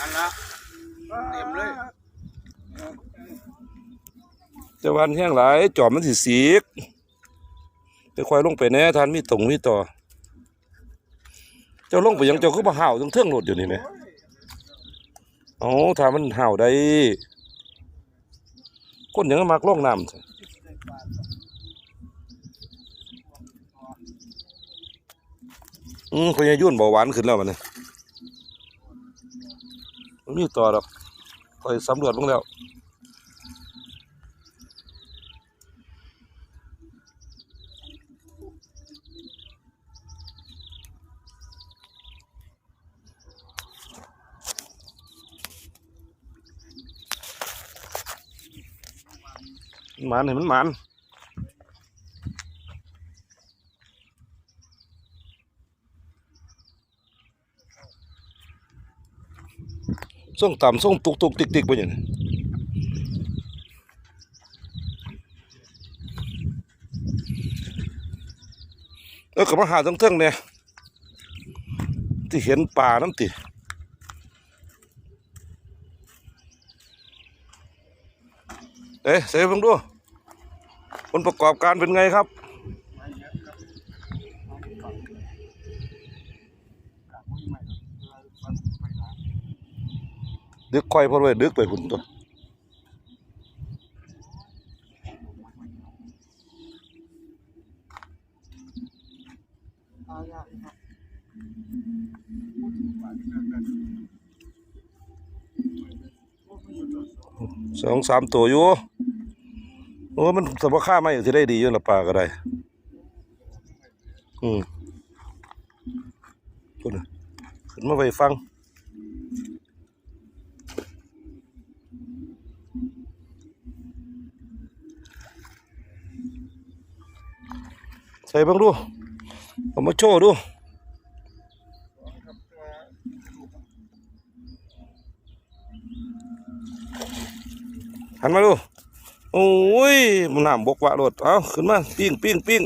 อันละเต็มเลยแต่วันแห้งหลายจอมมันสิสีกไปควายลงไปแน่ทานมีตรงมีต่อ เจ้าลงไปยังเจ้าคือบ่ห่าวทั้งเทิงรถอยู่นี่แหมเอ๋อถ้ามันห่าวได้คนยังมักลงน้ำอืมพญายุ่นเบาหวานขึ้นแล้วมันนี่ มันมีต่อดอกคอยสำรวจเบ้างแล้วมันหมันเห็นมันหมัน ส่งต่ำส่งตุกตุกติกติกไปอย่างนี้เออกับมาหาทั้งเทิงเนี่ยที่เห็นป่าน้ำติเอ๊ะเสยเพิ่งดูผลประกอบการเป็นไงครับ ดึกค่อยพราะว่าดึกไปหุ่นตัวสองสามตัวอยู่โอ้มันสมค่าไม่ที่ได้ดีอยู่ละปลาก็ได้ อืมพูดน่ะขึ้นมาไปฟัง ใส่เบ้างดูเอามาโชว์ดูหันมาดู โอ้ยมันน้ำบกวะรถเอาขึ้นมา ปิ้งปิ้งปิ้ง